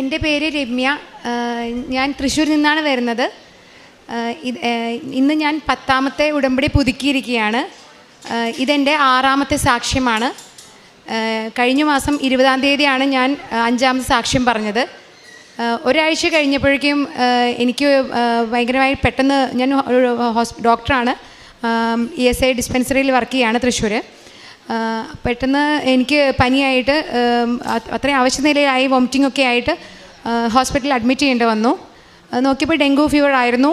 എന്റെ പേര് രമ്യ. ഞാൻ തൃശ്ശൂരിൽ നിന്നാണ് വരുന്നത്. ഇന്ന് ഞാൻ പത്താമത്തെ ഉടമ്പടി പുതുക്കിയിരിക്കുകയാണ്. ഇതെന്റെ ആറാമത്തെ സാക്ഷ്യമാണ്. കഴിഞ്ഞ മാസം ഇരുപതാം തീയതിയാണ് ഞാൻ അഞ്ചാമത്തെ സാക്ഷ്യം പറഞ്ഞത്. ഒരാഴ്ച കഴിഞ്ഞപ്പോഴേക്കും എനിക്ക് ഭയങ്കരമായി പെട്ടെന്ന് ഞാൻ ഡോക്ടറാണ്. ഇ എസ് ഐ ഡിസ്പെൻസറിയിൽ വർക്ക് ചെയ്യുകയാണ് തൃശ്ശൂർ പെട്ടെന്ന് എനിക്ക് പനിയായിട്ട് അത്രയും ആവശ്യ നിലയിലായി വോമിറ്റിംഗ് ഒക്കെ ആയിട്ട് ഹോസ്പിറ്റലിൽ അഡ്മിറ്റ് ചെയ്യേണ്ടി വന്നു. നോക്കിയപ്പോൾ ഡെങ്കു ഫീവർ ആയിരുന്നു.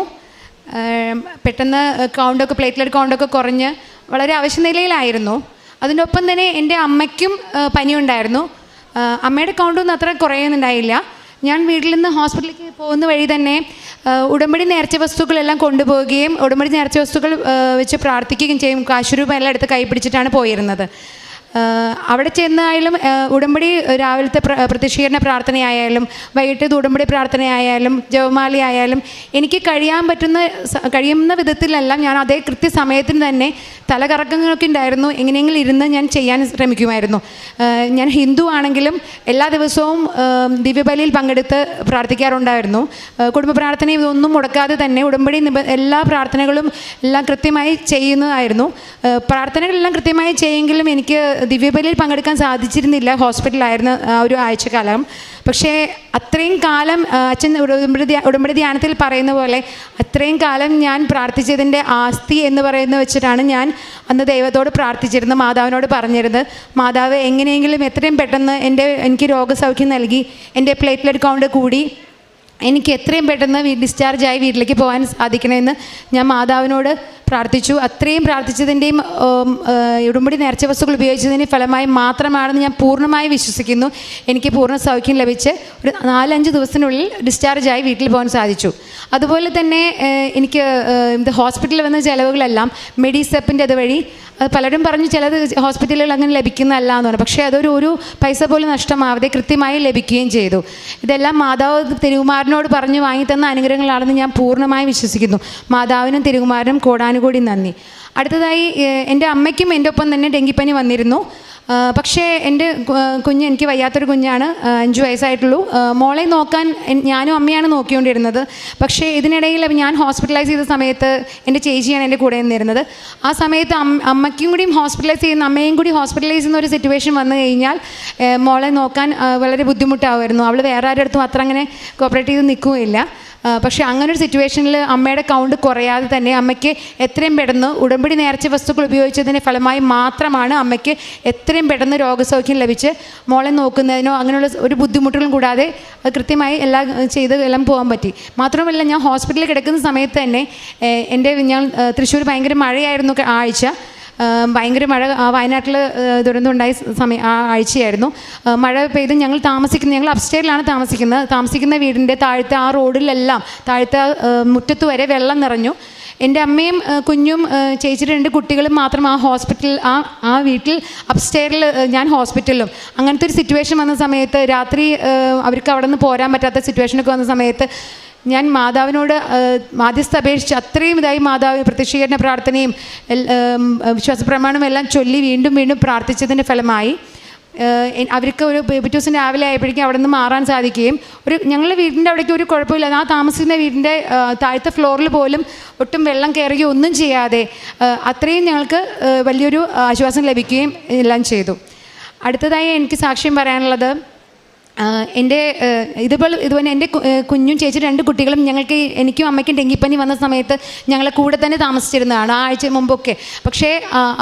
പെട്ടെന്ന് കൗണ്ടൊക്കെ പ്ലേറ്റ്ലെറ്റ് കൗണ്ടൊക്കെ കുറഞ്ഞ് വളരെ ആവശ്യ നിലയിലായിരുന്നു. അതിനൊപ്പം തന്നെ എന്റെ അമ്മയ്ക്കും പനിയുണ്ടായിരുന്നു. അമ്മയുടെ കൗണ്ടൊന്നും അത്ര കുറയുന്നുണ്ടായില്ല. ഞാൻ വീട്ടിൽ നിന്ന് ഹോസ്പിറ്റലിലേക്ക് പോകുന്ന വഴി തന്നെ ഉടമ്പടി നേർച്ച വസ്തുക്കളെല്ലാം കൊണ്ടുപോവുകയും ഉടമ്പടി നേർച്ച വസ്തുക്കൾ വെച്ച് പ്രാർത്ഥിക്കുകയും ചെയ്യും. കാശുരൂപ എല്ലാം എടുത്ത് കൈ പിടിച്ചിട്ടാണ് പോയിരുന്നത്. അവിടെ ചെന്നായാലും ഉടമ്പടി രാവിലത്തെ പ്ര- പ്രതിഷീകരണ പ്രാർത്ഥനയായാലും വൈകിട്ട് ഉടമ്പടി പ്രാർത്ഥനയായാലും ജപമാലയായാലും എനിക്ക് കഴിയാൻ പറ്റുന്ന കഴിയുന്ന വിധത്തിലെല്ലാം ഞാൻ അതേ കൃത്യസമയത്തിന് തന്നെ തലകറക്കങ്ങളൊക്കെ ഉണ്ടായിരുന്നു. എങ്ങനെയെങ്കിലും ഇരുന്ന് ഞാൻ ചെയ്യാൻ ശ്രമിക്കുമായിരുന്നു. ഞാൻ ഹിന്ദു ആണെങ്കിലും എല്ലാ ദിവസവും ദിവ്യബലിയിൽ പങ്കെടുത്ത് പ്രാർത്ഥിക്കാറുണ്ടായിരുന്നു. കുടുംബ പ്രാർത്ഥന ഇതൊന്നും മുടക്കാതെ തന്നെ ഉടമ്പടി എല്ലാ പ്രാർത്ഥനകളും എല്ലാം കൃത്യമായി ചെയ്യുന്നതായിരുന്നു. പ്രാർത്ഥനകളെല്ലാം കൃത്യമായി ചെയ്യെങ്കിലും എനിക്ക് ദിവ്യബലിയിൽ പങ്കെടുക്കാൻ സാധിച്ചിരുന്നില്ല. ഹോസ്പിറ്റലായിരുന്ന ആ ഒരു ആഴ്ചക്കാലം. പക്ഷേ അത്രയും കാലം അച്ഛൻ ഉടമ്പടി ഉടമ്പടി ധ്യാനത്തിൽ പറയുന്ന പോലെ അത്രയും കാലം ഞാൻ പ്രാർത്ഥിച്ചതിന്റെ ആസ്തി എന്ന് പറയുന്ന വെച്ചിട്ടാണ് ഞാൻ അന്ന് ദൈവത്തോട് പ്രാർത്ഥിച്ചിരുന്നത് മാതാവിനോട് പറഞ്ഞിരുന്നത്. മാതാവ് എങ്ങനെയെങ്കിലും എത്രയും പെട്ടെന്ന് എന്റെ എനിക്ക് രോഗസൗഖ്യം നൽകി എന്റെ പ്ലേറ്റ്ലെറ്റ് കൗണ്ട് കൂടി എനിക്ക് എത്രയും പെട്ടെന്ന് ഡിസ്ചാർജ് ഡിസ്ചാർജായി വീട്ടിലേക്ക് പോകാൻ സാധിക്കണമെന്ന് ഞാൻ മാതാവിനോട് പ്രാർത്ഥിച്ചു. അത്രയും പ്രാർത്ഥിച്ചതിന്റെയും ഉടുമ്പടി നേർച്ച വസ്തുക്കൾ ഉപയോഗിച്ചതിന്റെ ഫലമായി മാത്രമാണെന്ന് ഞാൻ പൂർണമായി വിശ്വസിക്കുന്നു. എനിക്ക് പൂർണ സൗഖ്യം ലഭിച്ച് ഒരു നാലഞ്ച് ദിവസത്തിനുള്ളിൽ ഡിസ്ചാർജായി വീട്ടിൽ പോകാൻ സാധിച്ചു. അതുപോലെ തന്നെ എനിക്ക് ഇത് ഹോസ്പിറ്റലിൽ വന്ന ചിലവുകളെല്ലാം മെഡിസെപ്പിന്റെ അതുവഴി അത് പലരും പറഞ്ഞു ചിലത് ഹോസ്പിറ്റലുകൾ അങ്ങനെ ലഭിക്കുന്നതല്ല എന്ന് പറഞ്ഞു. പക്ഷേ അതൊരു ഒരു പൈസ പോലും നഷ്ടമാവാതെ കൃത്യമായി ലഭിക്കുകയും ചെയ്തു. ഇതെല്ലാം മാതാവ് തിരുകുമാരനോട് പറഞ്ഞു വാങ്ങിത്തന്ന അനുഗ്രഹങ്ങളാണെന്ന് ഞാൻ പൂർണമായി വിശ്വസിക്കുന്നു. മാതാവിനും തിരുകുമാരനും കോടാനുകൂടി നന്ദി. അടുത്തതായി എന്റെ അമ്മയ്ക്കും എന്റെ ഒപ്പം തന്നെ ഡെങ്കിപ്പനി വന്നിരുന്നു. പക്ഷേ എന്റെ കുഞ്ഞ് എനിക്ക് വയ്യാത്തൊരു കുഞ്ഞാണ്. അഞ്ചു വയസ്സായിട്ടുള്ളൂ. മോളെ നോക്കാൻ ഞാനും അമ്മയാണ് നോക്കിക്കൊണ്ടിരുന്നത്. പക്ഷേ ഇതിനിടയിൽ ഞാൻ ഹോസ്പിറ്റലൈസ് ചെയ്ത സമയത്ത് എന്റെ ചേച്ചിയാണ് എന്റെ കൂടെ നിന്നിരുന്നത്. ആ സമയത്ത് അമ്മ അമ്മയ്ക്കും കൂടിയും ഹോസ്പിറ്റലൈസ് ചെയ്യുന്ന അമ്മയും കൂടി ഹോസ്പിറ്റലൈസ് ചെയ്യുന്ന ഒരു സിറ്റുവേഷൻ വന്നു കഴിഞ്ഞാൽ മോളെ നോക്കാൻ വളരെ ബുദ്ധിമുട്ടാവുമായിരുന്നു. അവൾ വേറെ ആരുടെ അടുത്തും അത്ര അങ്ങനെ കോപ്പറേറ്റ് ചെയ്ത് നിൽക്കുകയില്ല പക്ഷേ അങ്ങനെ ഒരു സിറ്റുവേഷനിൽ അമ്മയുടെ കൗണ്ട് കുറയാതെ തന്നെ അമ്മയ്ക്ക് എത്രയും പെട്ടെന്ന് ഉടമ്പടി നേർച്ച വസ്തുക്കൾ ഉപയോഗിച്ചതിന്റെ ഫലമായി മാത്രമാണ് അമ്മയ്ക്ക് എത്രയും പെട്ടെന്ന് രോഗസൗഖ്യം ലഭിച്ച് മോളെ നോക്കുന്നതിനോ അങ്ങനെയുള്ള ഒരു ബുദ്ധിമുട്ടുകളും കൂടാതെ അത് കൃത്യമായി എല്ലാം ചെയ്ത് എല്ലാം പോകാൻ പറ്റി. മാത്രമല്ല ഞാൻ ഹോസ്പിറ്റലിൽ കിടക്കുന്ന സമയത്ത് തന്നെ എന്റെ ഞാൻ തൃശ്ശൂർ ഭയങ്കര മഴയായിരുന്നു ആഴ്ച. ഭയങ്കര മഴ വയനാട്ടിൽ ദുരന്തമുണ്ടായ ദുരന്തം സമയം ആ ആഴ്ചയായിരുന്നു. മഴ പെയ്ത് ഞങ്ങൾ താമസിക്കുന്ന ഞങ്ങൾ അപ്സ്റ്റേറിലാണ് താമസിക്കുന്നത്. താമസിക്കുന്ന വീടിന്റെ താഴത്തെ ആ റോഡിലെല്ലാം താഴത്തെ മുറ്റത്ത് വരെ വെള്ളം നിറഞ്ഞു. എന്റെ അമ്മയും കുഞ്ഞും ചേച്ചി ചേച്ചിയുടെ രണ്ട് കുട്ടികളും മാത്രം ആ ഹോസ്പിറ്റൽ ആ ആ വീട്ടിൽ അപ്സ്റ്റെയറിൽ ഞാൻ ഹോസ്പിറ്റലിലും. അങ്ങനത്തെ ഒരു സിറ്റുവേഷൻ വന്ന സമയത്ത് രാത്രി അവർക്ക് അവിടെ നിന്ന് പോരാൻ പറ്റാത്ത സിറ്റുവേഷനൊക്കെ വന്ന സമയത്ത് ഞാൻ മാതാവിനോട് മാധ്യസ്ഥ അപേക്ഷിച്ച് അത്രയും ഇതായി മാതാവ് പ്രത്യക്ഷീകരണ പ്രാർത്ഥനയും വിശ്വാസ പ്രമാണവും എല്ലാം ചൊല്ലി വീണ്ടും വീണ്ടും പ്രാർത്ഥിച്ചതിന്റെ ഫലമായി അവർക്ക് ഒരു പിറ്റേ ദിവസം രാവിലെ ആയപ്പോഴേക്കും അവിടെ നിന്ന് മാറാൻ സാധിക്കുകയും ഒരു ഞങ്ങളുടെ വീടിന്റെ അവിടേക്ക് ഒരു കുഴപ്പമില്ല. ആ താമസിക്കുന്ന വീടിന്റെ താഴത്തെ ഫ്ലോറിൽ പോലും ഒട്ടും വെള്ളം കയറുകയോ ഒന്നും ചെയ്യാതെ അത്രയും ഞങ്ങൾക്ക് വലിയൊരു ആശ്വാസം ലഭിക്കുകയും എല്ലാം ചെയ്തു. അടുത്തതായി എനിക്ക് സാക്ഷ്യം പറയാനുള്ളത് എന്റെ ഇതുപോലെ ഇതുപോലെ എന്റെ കുഞ്ഞും ചേച്ചി രണ്ട് കുട്ടികളും ഞങ്ങൾക്ക് എനിക്കും അമ്മയ്ക്കും ഡെങ്കിപ്പനി വന്ന സമയത്ത് ഞങ്ങളെ കൂടെ തന്നെ താമസിച്ചിരുന്നതാണ് ആ ആഴ്ച മുമ്പൊക്കെ. പക്ഷേ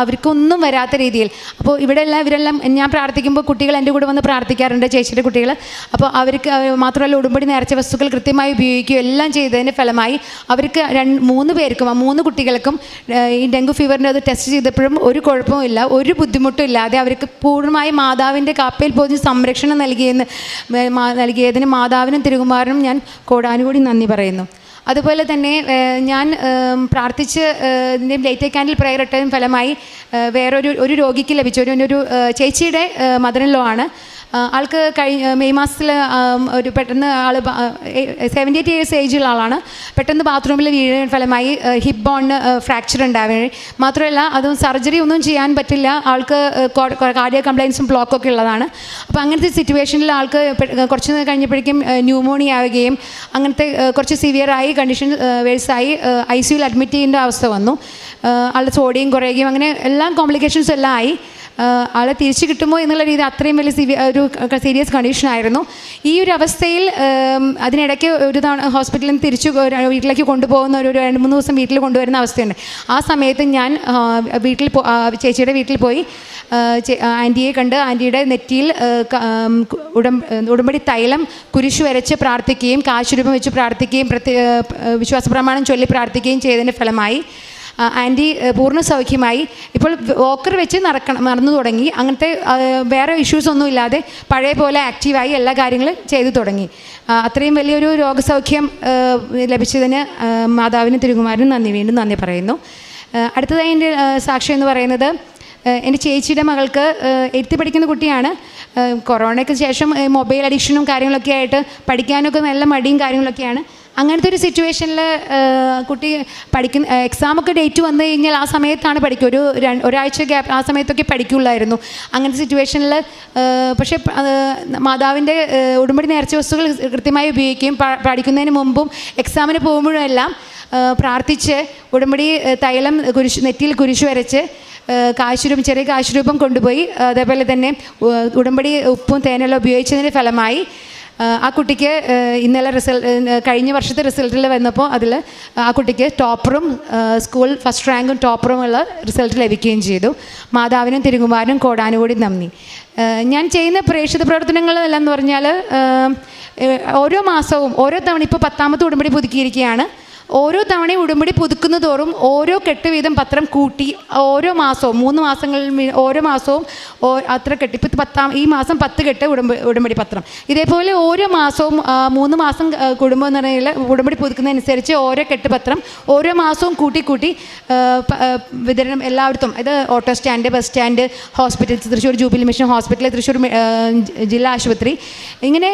അവർക്കൊന്നും വരാത്ത രീതിയിൽ അപ്പോൾ ഇവിടെ എല്ലാം ഇവരെല്ലാം ഞാൻ പ്രാർത്ഥിക്കുമ്പോൾ കുട്ടികൾ എന്റെ കൂടെ വന്ന് പ്രാർത്ഥിക്കാറുണ്ട് ചേച്ചിയുടെ കുട്ടികൾ. അപ്പോൾ അവർക്ക് മാത്രമല്ല ഉടുമ്പടി നേർച്ച വസ്തുക്കൾ കൃത്യമായി ഉപയോഗിക്കുകയും എല്ലാം ചെയ്തതിന്റെ ഫലമായി അവർക്ക് രണ്ട് മൂന്ന് പേർക്കും ആ മൂന്ന് കുട്ടികൾക്കും ഈ ഡെങ്കു ഫീവറിന്റെ അത് ടെസ്റ്റ് ചെയ്തപ്പോഴും ഒരു കുഴപ്പവും ഇല്ല ഒരു ബുദ്ധിമുട്ടും ഇല്ലാതെ അവർക്ക് പൂർണമായി മാതാവിന്റെ കാപ്പയിൽ പോയി സംരക്ഷണം നൽകിയെന്ന് നൽകിയതിന് മാതാവിനും തിരുകുമാരനും ഞാൻ കോടാനുകൂടി നന്ദി പറയുന്നു. അതുപോലെ തന്നെ ഞാൻ പ്രാർത്ഥിച്ച് ലൈറ്റ് ക്യാൻഡിൽ പ്രയർ ഇട്ടതിന് ഫലമായി വേറൊരു ഒരു രോഗിക്ക് ലഭിച്ച ഒരു ഒരു ചേച്ചിയുടെ മദറിൻ ലോ ആണ്. ആൾക്ക് കഴിഞ്ഞ മെയ് മാസത്തിൽ ഒരു പെട്ടെന്ന് ആൾ സെവന്റി എയ്റ്റ് ഇയേഴ്സ് ഏജുള്ള ആളാണ്. പെട്ടെന്ന് ബാത്റൂമിൽ വീഴുന്ന ഫലമായി ഹിപ്പ് ബോണിന് ഫ്രാക്ചർ ഉണ്ടാവുകയും മാത്രമല്ല അതും സർജറി ഒന്നും ചെയ്യാൻ പറ്റില്ല. ആൾക്ക് കാർഡിയ കംപ്ലൈൻസും ബ്ലോക്കൊക്കെ ഉള്ളതാണ്. അപ്പോൾ അങ്ങനത്തെ സിറ്റുവേഷനിൽ ആൾക്ക് കുറച്ച് കഴിഞ്ഞപ്പോഴേക്കും ന്യൂമോണിയ ആവുകയും അങ്ങനത്തെ കുറച്ച് സിവിയറായി കണ്ടീഷൻ വേഴ്സായി ഐ സിയുയിൽ അഡ്മിറ്റ് ചെയ്യേണ്ട അവസ്ഥ വന്നു. ആളുടെ സോഡിയം കുറയുകയും അങ്ങനെ എല്ലാം കോംപ്ലിക്കേഷൻസ് എല്ലാം ആയി. ആളെ തിരിച്ചു കിട്ടുമോ എന്നുള്ള രീതി അത്രയും വലിയ സിവി ഒരു സീരിയസ് കണ്ടീഷനായിരുന്നു ഈ ഒരു അവസ്ഥയിൽ അതിനിടയ്ക്ക് ഒരു തവണ ഹോസ്പിറ്റലിൽ നിന്ന് തിരിച്ചു വീട്ടിലേക്ക് കൊണ്ടുപോകുന്ന ഒരു രണ്ട് മൂന്ന് ദിവസം വീട്ടിൽ കൊണ്ടുവരുന്ന അവസ്ഥയുണ്ട്. ആ സമയത്ത് ഞാൻ വീട്ടിൽ ചേച്ചിയുടെ വീട്ടിൽ പോയി ആന്റിയെ കണ്ട് ആന്റിയുടെ നെറ്റിയിൽ ഉടം ഉടമ്പടി തൈലം കുരിശു വരച്ച് പ്രാർത്ഥിക്കുകയും കാശുരൂപം വെച്ച് പ്രാർത്ഥിക്കുകയും പ്രത്യേക വിശ്വാസ പ്രമാണം ചൊല്ലി പ്രാർത്ഥിക്കുകയും ചെയ്തതിന്റെ ഫലമായി ആന്റി പൂർണ സൗഖ്യമായി ഇപ്പോൾ വോക്കർ വെച്ച് നടക്കണം നടന്നു തുടങ്ങി. അങ്ങനത്തെ വേറെ ഇഷ്യൂസ് ഒന്നും ഇല്ലാതെ പഴയ പോലെ ആക്റ്റീവായി എല്ലാ കാര്യങ്ങളും ചെയ്തു തുടങ്ങി. അത്രയും വലിയൊരു രോഗസൗഖ്യം ലഭിച്ചതിന് മാതാവിനും തിരുകുമാരനും നന്ദി. വീണ്ടും നന്ദി പറയുന്നു. അടുത്തതായി എന്റെ സാക്ഷി എന്ന് പറയുന്നത് എന്റെ ചേച്ചിയുടെ മകൾക്ക് എഴുത്തി പഠിക്കുന്ന കുട്ടിയാണ്. കൊറോണയ്ക്ക് ശേഷം മൊബൈൽ അഡിക്ഷനും കാര്യങ്ങളൊക്കെ ആയിട്ട് പഠിക്കാനൊക്കെ നല്ല മടിയും കാര്യങ്ങളൊക്കെയാണ്. അങ്ങനത്തെ ഒരു സിറ്റുവേഷനിൽ കുട്ടി പഠിക്കുന്ന എക്സാമൊക്കെ ഡേറ്റ് വന്നു കഴിഞ്ഞാൽ ആ സമയത്താണ് പഠിക്കുക. ഒരു ഒരാഴ്ച ഗ്യാപ്പ് ആ സമയത്തൊക്കെ പഠിക്കുള്ളായിരുന്നു അങ്ങനത്തെ സിറ്റുവേഷനിൽ പക്ഷേ മാതാവിന്റെ ഉടുമ്പടി നേർച്ച വസ്തുക്കൾ കൃത്യമായി ഉപയോഗിക്കുകയും പഠിക്കുന്നതിന് മുമ്പും എക്സാമിന് പോകുമ്പോഴും എല്ലാം ഏഹ് പ്രാർത്ഥിച്ച് ഉടമ്പടി തൈലം കുരിശ് നെറ്റിയിൽ കുരിശ് വരച്ച് കാശുരൂപം ചെറിയ കാശുരൂപം കൊണ്ടുപോയി അതേപോലെ തന്നെ ഉടമ്പടി ഉപ്പും തേനെല്ലാം ഉപയോഗിച്ചതിന്റെ ഫലമായി ആ കുട്ടിക്ക് ഇന്നലെ റിസൾട്ട് കഴിഞ്ഞ വർഷത്തെ റിസൾട്ടിൽ വന്നപ്പോൾ അതിൽ ആ കുട്ടിക്ക് ടോപ്പറും സ്കൂൾ ഫസ്റ്റ് റാങ്കും ടോപ്പറും ഉള്ള റിസൾട്ട് ലഭിക്കുകയും ചെയ്തു. മാതാവിനും തിരുകുമാരനും കോടാനുകൂടി നന്ദി. ഞാൻ ചെയ്യുന്ന പ്രേക്ഷിത പ്രവർത്തനങ്ങളെല്ലാം എന്ന് പറഞ്ഞാൽ ഓരോ മാസവും ഓരോ തവണ ഇപ്പോൾ പത്താമത്തെ ഉടമ്പടി പുതുക്കിയിരിക്കുകയാണ്. ഓരോ തവണയും ഉടുമ്പടി പുതുക്കുന്ന തോറും ഓരോ കെട്ട് വീതം പത്രം കൂട്ടി ഓരോ മാസവും മൂന്ന് മാസങ്ങളിൽ ഓരോ മാസവും അത്ര കെട്ട്. ഇപ്പം പത്താം ഈ മാസം പത്ത് കെട്ട് ഉടമ്പ ഉടമ്പടി പത്രം. ഇതേപോലെ ഓരോ മാസവും മൂന്ന് മാസം കുടുംബം എന്ന് പറഞ്ഞാൽ ഉടമ്പടി പുതുക്കുന്നതനുസരിച്ച് ഓരോ കെട്ട് പത്രം ഓരോ മാസവും കൂട്ടി കൂട്ടി വിതരണം എല്ലായിടത്തും. ഇത് auto stand bus stand hospital Thrissur jubilee mission hospital Thrissur ജില്ലാ ആശുപത്രി. ഇങ്ങനെ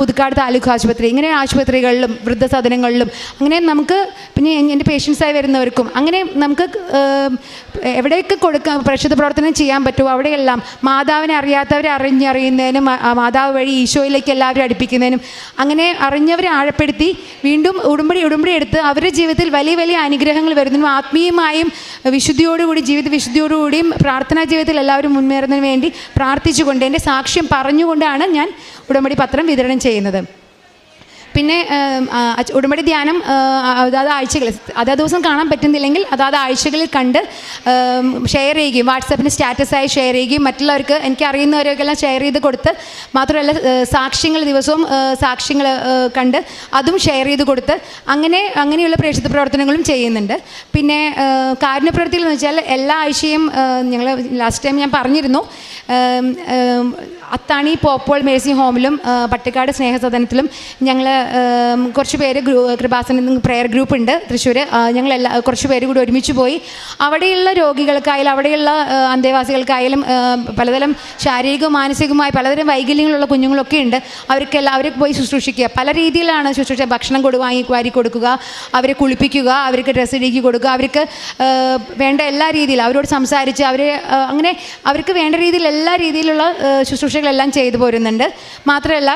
പുതുക്കാട് താലൂക്ക് ആശുപത്രി. ഇങ്ങനെ ആശുപത്രികളിലും വൃദ്ധസദനങ്ങളിലും അങ്ങനെ നമുക്ക് പിന്നെ എൻ- എന്റെ പേഷ്യൻസായി വരുന്നവർക്കും അങ്ങനെ നമുക്ക് എവിടെയൊക്കെ കൊടുക്കാൻ പ്രേക്ഷിത പ്രവർത്തനം ചെയ്യാൻ പറ്റുമോ അവിടെയെല്ലാം മാതാവിനെ അറിയാത്തവരെ അറിഞ്ഞറിയുന്നതിനും മാതാവ് വഴി ഈശോയിലേക്ക് എല്ലാവരും അടുപ്പിക്കുന്നതിനും അങ്ങനെ അറിഞ്ഞവരെ ആഴപ്പെടുത്തി വീണ്ടും ഉടുമ്പടി ഉടുമ്പടി എടുത്ത് അവരുടെ ജീവിതത്തിൽ വലിയ വലിയ അനുഗ്രഹങ്ങൾ വരുന്നതിനും ആത്മീയമായും വിശുദ്ധിയോടുകൂടി ജീവിത വിശുദ്ധിയോടുകൂടിയും പ്രാർത്ഥനാ ജീവിതത്തിൽ എല്ലാവരും മുന്നേറുന്നതിന് വേണ്ടി പ്രാർത്ഥിച്ചുകൊണ്ട് എന്റെ സാക്ഷ്യം പറഞ്ഞുകൊണ്ടാണ് ഞാൻ ഉടമ്പടി പത്രം വിതരണം ചെയ്യുന്നത്. പിന്നെ ഉടമ്പടി ധ്യാനം അതാത് ആഴ്ചകളിൽ അതാത് ദിവസം കാണാൻ പറ്റുന്നില്ലെങ്കിൽ അതാത് ആഴ്ചകളിൽ കണ്ട് ഷെയർ ചെയ്യുകയും വാട്സാപ്പിന് സ്റ്റാറ്റസായി ഷെയർ ചെയ്യുകയും മറ്റുള്ളവർക്ക് എനിക്ക് അറിയുന്നവരൊക്കെല്ലാം ഷെയർ ചെയ്ത് കൊടുത്ത് മാത്രമല്ല സാക്ഷ്യങ്ങൾ ദിവസവും സാക്ഷ്യങ്ങൾ കണ്ട് അതും ഷെയർ ചെയ്ത് കൊടുത്ത് അങ്ങനെ അങ്ങനെയുള്ള പ്രേക്ഷിത പ്രവർത്തനങ്ങളും ചെയ്യുന്നുണ്ട്. പിന്നെ ഏ, കാരുണ്യപ്രവൃത്തികൾ എന്ന് വെച്ചാൽ എല്ലാ ആഴ്ചയും ഞങ്ങൾ ലാസ്റ്റ് ടൈം ഞാൻ പറഞ്ഞിരുന്നു അത്താണി പോപ്പോൾ മേഴ്സി ഹോമിലും പട്ടിക്കാട് സ്നേഹസദനത്തിലും ഞങ്ങൾ കുറച്ച് പേര് ഗ്രൂ കൃപാസന പ്രെയർ ഗ്രൂപ്പ് ഉണ്ട് തൃശ്ശൂർ ഞങ്ങൾ എല്ലാ കുറച്ച് പേര് കൂടി ഒരുമിച്ച് പോയി. അവിടെയുള്ള രോഗികൾക്കായാലും അവിടെയുള്ള അന്തേവാസികൾക്കായാലും പലതരം ശാരീരികവും മാനസികവുമായ പലതരം വൈകല്യങ്ങളുള്ള കുഞ്ഞുങ്ങളൊക്കെ ഉണ്ട്. അവർക്കെല്ലാം അവരെ പോയി ശുശ്രൂഷിക്കുക. പല രീതിയിലാണ് ശുശ്രൂഷ. ഭക്ഷണം കൊടു വാങ്ങി വാരി കൊടുക്കുക അവരെ കുളിപ്പിക്കുക അവർക്ക് ഡ്രസ്സ് ഇടുക്കി കൊടുക്കുക അവർക്ക് വേണ്ട എല്ലാ രീതിയിലും അവരോട് സംസാരിച്ച് അവരെ അങ്ങനെ അവർക്ക് വേണ്ട രീതിയിൽ എല്ലാ രീതിയിലുള്ള ആ, ശുശ്രൂഷകളെല്ലാം ചെയ്തു പോരുന്നുണ്ട്. മാത്രമല്ല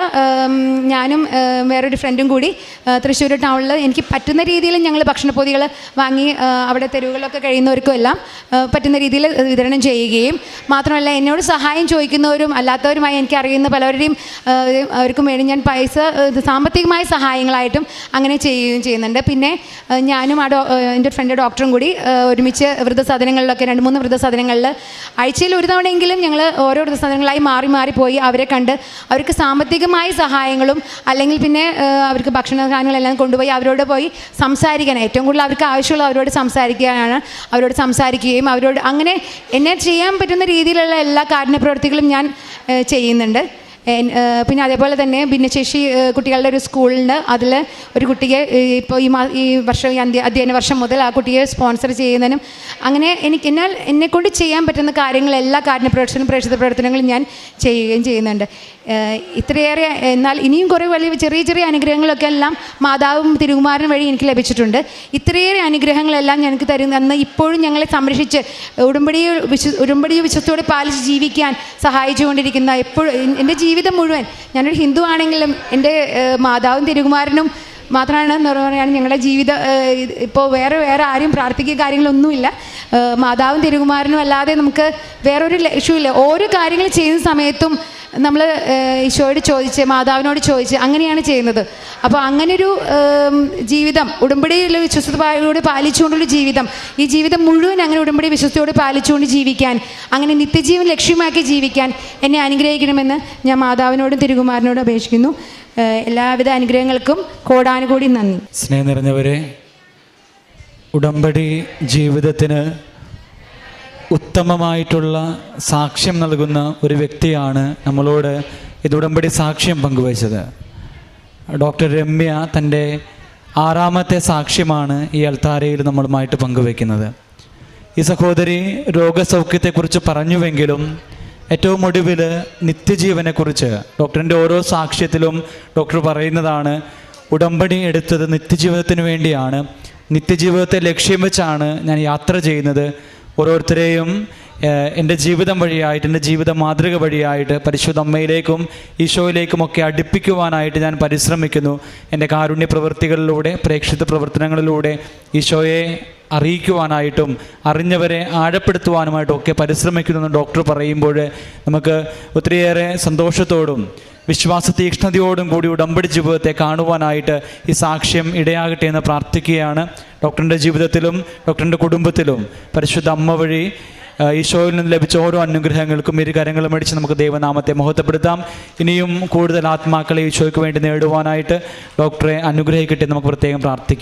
ഞാനും വേറൊരു ഫ്രണ്ടും കൂടി തൃശ്ശൂർ ടൗണിൽ എനിക്ക് പറ്റുന്ന രീതിയിൽ ഞങ്ങൾ ഭക്ഷണപ്പൊതികൾ വാങ്ങി അവിടെ തെരുവുകളിലൊക്കെ കഴിയുന്നവർക്കും എല്ലാം പറ്റുന്ന രീതിയിൽ വിതരണം ചെയ്യുകയും മാത്രമല്ല എന്നോട് സഹായം ചോദിക്കുന്നവരും അല്ലാത്തവരുമായി എനിക്ക് അറിയുന്ന പലരുടെയും അവർക്കും വേണ്ടി ഞാൻ പൈസ സാമ്പത്തികമായ സഹായങ്ങളായിട്ടും അങ്ങനെ ചെയ്യുകയും ചെയ്യുന്നുണ്ട്. പിന്നെ ഞാനും ആ ഡോ എന്റെ ഫ്രണ്ട് ഡോക്ടറും കൂടി ഒരുമിച്ച് വൃദ്ധസാധനങ്ങളിലൊക്കെ രണ്ട് മൂന്ന് വൃദ്ധസാധനങ്ങളിൽ ആഴ്ചയിൽ ഒരു തവണയെങ്കിലും ഞങ്ങൾ ഓരോ വൃദ്ധസാധനങ്ങളായി മാറി മാറി പോയി അവരെ കണ്ട് അവർക്ക് സാമ്പത്തികമായ സഹായങ്ങളും അല്ലെങ്കിൽ പിന്നെ അവർക്ക് ഭക്ഷണ സാധനങ്ങളെല്ലാം കൊണ്ടുപോയി അവരോട് പോയി സംസാരിക്കാൻ. ഏറ്റവും കൂടുതൽ അവർക്ക് ആവശ്യമുള്ള അവരോട് സംസാരിക്കാനാണ് അവരോട് സംസാരിക്കുകയും അവരോട് അങ്ങനെ എന്നെ ചെയ്യാൻ പറ്റുന്ന രീതിയിലുള്ള എല്ലാ കാരുണ്യ പ്രവൃത്തികളും ഞാൻ ചെയ്യുന്നുണ്ട്. പിന്നെ അതേപോലെ തന്നെ ഭിന്നശേഷി കുട്ടികളുടെ ഒരു സ്കൂളിന് അതിൽ ഒരു കുട്ടിയെ ഇപ്പോൾ ഈ മാ ഈ വർഷം ഈ അധ്യയന വർഷം മുതൽ ആ കുട്ടിയെ സ്പോൺസർ ചെയ്യുന്നതിനും അങ്ങനെ എനിക്ക് എന്നാൽ എന്നെക്കൊണ്ട് ചെയ്യാൻ പറ്റുന്ന കാര്യങ്ങൾ എല്ലാ കാരുണ്യ പ്രവർത്തനം പ്രേക്ഷിത പ്രവർത്തനങ്ങളും ഞാൻ ചെയ്യുകയും ചെയ്യുന്നുണ്ട്. ഇത്രയേറെ എന്നാൽ ഇനിയും കുറേ വലിയ ചെറിയ ചെറിയ അനുഗ്രഹങ്ങളൊക്കെ എല്ലാം മാതാവും തിരുകുമാരനും വഴി എനിക്ക് ലഭിച്ചിട്ടുണ്ട്. ഇത്രയേറെ അനുഗ്രഹങ്ങളെല്ലാം ഞങ്ങൾക്ക് തരുന്ന അന്ന് ഇപ്പോഴും ഞങ്ങളെ സംരക്ഷിച്ച് ഉടമ്പടി വിശ്വ ഉടമ്പടി വിശ്വസത്തോടെ പാലിച്ച് ജീവിക്കാൻ സഹായിച്ചുകൊണ്ടിരിക്കുന്ന എപ്പോഴും എന്റെ ജീവിതം മുഴുവൻ. ഞാനൊരു ഹിന്ദു ആണെങ്കിലും എന്റെ മാതാവും തിരുകുമാരനും മാത്രമാണ് എന്ന് പറയുകയാണ് ഞങ്ങളുടെ ജീവിത ഇപ്പോൾ വേറെ വേറെ ആരും പ്രാർത്ഥിക്കുക കാര്യങ്ങളൊന്നുമില്ല. മാതാവും തിരുകുമാരനും അല്ലാതെ നമുക്ക് വേറൊരു ഇല്ല ഓരോ കാര്യങ്ങൾ ചെയ്യുന്ന സമയത്തും നമ്മൾ ഈശോയോട് ചോദിച്ച് മാതാവിനോട് ചോദിച്ച് അങ്ങനെയാണ് ചെയ്യുന്നത്. അപ്പോൾ അങ്ങനൊരു ഏം, ജീവിതം ഉടമ്പടിയിൽ വിശ്വസ്തയോട് പാലിച്ചുകൊണ്ടുള്ള ജീവിതം ഈ ജീവിതം മുഴുവൻ അങ്ങനെ ഉടമ്പടി വിശ്വസ്തയോട് പാലിച്ചുകൊണ്ട് ജീവിക്കാൻ അങ്ങനെ നിത്യജീവൻ ലക്ഷ്യമാക്കി ജീവിക്കാൻ എന്നെ അനുഗ്രഹിക്കണമെന്ന് ഞാൻ മാതാവിനോടും തിരുകുമാരനോടും അപേക്ഷിക്കുന്നു. എല്ലാവിധ അനുഗ്രഹങ്ങൾക്കും കോടാനുകൂടി നന്ദി. സ്നേഹം നിറഞ്ഞവരെ ഉടമ്പടി ജീവിതത്തിന് ഉത്തമമായിട്ടുള്ള സാക്ഷ്യം നൽകുന്ന ഒരു വ്യക്തിയാണ് നമ്മളോട് ഇത് ഉടമ്പടി സാക്ഷ്യം പങ്കുവച്ചത്. ഡോക്ടർ രമ്യ തന്റെ ആറാമത്തെ സാക്ഷ്യമാണ് ഈ അൽത്താരയിൽ നമ്മളുമായിട്ട് പങ്കുവെക്കുന്നത് ഈ സഹോദരി രോഗസൗഖ്യത്തെക്കുറിച്ച് പറഞ്ഞുവെങ്കിലും ഏറ്റവും ഒടുവിൽ നിത്യജീവനെക്കുറിച്ച് ഡോക്ടറിന്റെ ഓരോ സാക്ഷ്യത്തിലും ഡോക്ടർ പറയുന്നതാണ് ഉടമ്പടി എടുത്തത് നിത്യജീവിതത്തിന് വേണ്ടിയാണ്. നിത്യജീവിതത്തെ ലക്ഷ്യം വെച്ചാണ് ഞാൻ യാത്ര ചെയ്യുന്നത്. ഓരോരുത്തരെയും എന്റെ ജീവിതം വഴിയായിട്ട് എന്റെ ജീവിത മാതൃക വഴിയായിട്ട് പരിശുദ്ധ അമ്മയിലേക്കും ഈശോയിലേക്കുമൊക്കെ അടുപ്പിക്കുവാനായിട്ട് ഞാൻ പരിശ്രമിക്കുന്നു. എന്റെ കാരുണ്യ പ്രവൃത്തികളിലൂടെ പ്രേക്ഷിത പ്രവർത്തനങ്ങളിലൂടെ ഈശോയെ അറിയിക്കുവാനായിട്ടും അറിഞ്ഞവരെ ആഴപ്പെടുത്തുവാനുമായിട്ടും ഒക്കെ പരിശ്രമിക്കുന്നു ഡോക്ടർ പറയുമ്പോൾ നമുക്ക് ഒത്തിരിയേറെ സന്തോഷത്തോടും വിശ്വാസ തീക്ഷ്ണതയോടും കൂടി ഉടമ്പടി ജീവിതത്തെ കാണുവാനായിട്ട് ഈ സാക്ഷ്യം ഇടയാകട്ടെ എന്ന് പ്രാർത്ഥിക്കുകയാണ്. ഡോക്ടറിന്റെ ജീവിതത്തിലും ഡോക്ടറിന്റെ കുടുംബത്തിലും പരിശുദ്ധ അമ്മ വഴി ഈശോയിൽ നിന്ന് ലഭിച്ച ഓരോ അനുഗ്രഹങ്ങൾക്കും ഇരു കരങ്ങളും അടിച്ച് നമുക്ക് ദൈവനാമത്തെ മഹത്വപ്പെടുത്താം. ഇനിയും കൂടുതൽ ആത്മാക്കളെ ഈശോയ്ക്ക് വേണ്ടി നേടുവാനായിട്ട് ഡോക്ടറെ അനുഗ്രഹിക്കട്ടെ നമുക്ക് പ്രത്യേകം പ്രാർത്ഥിക്കും.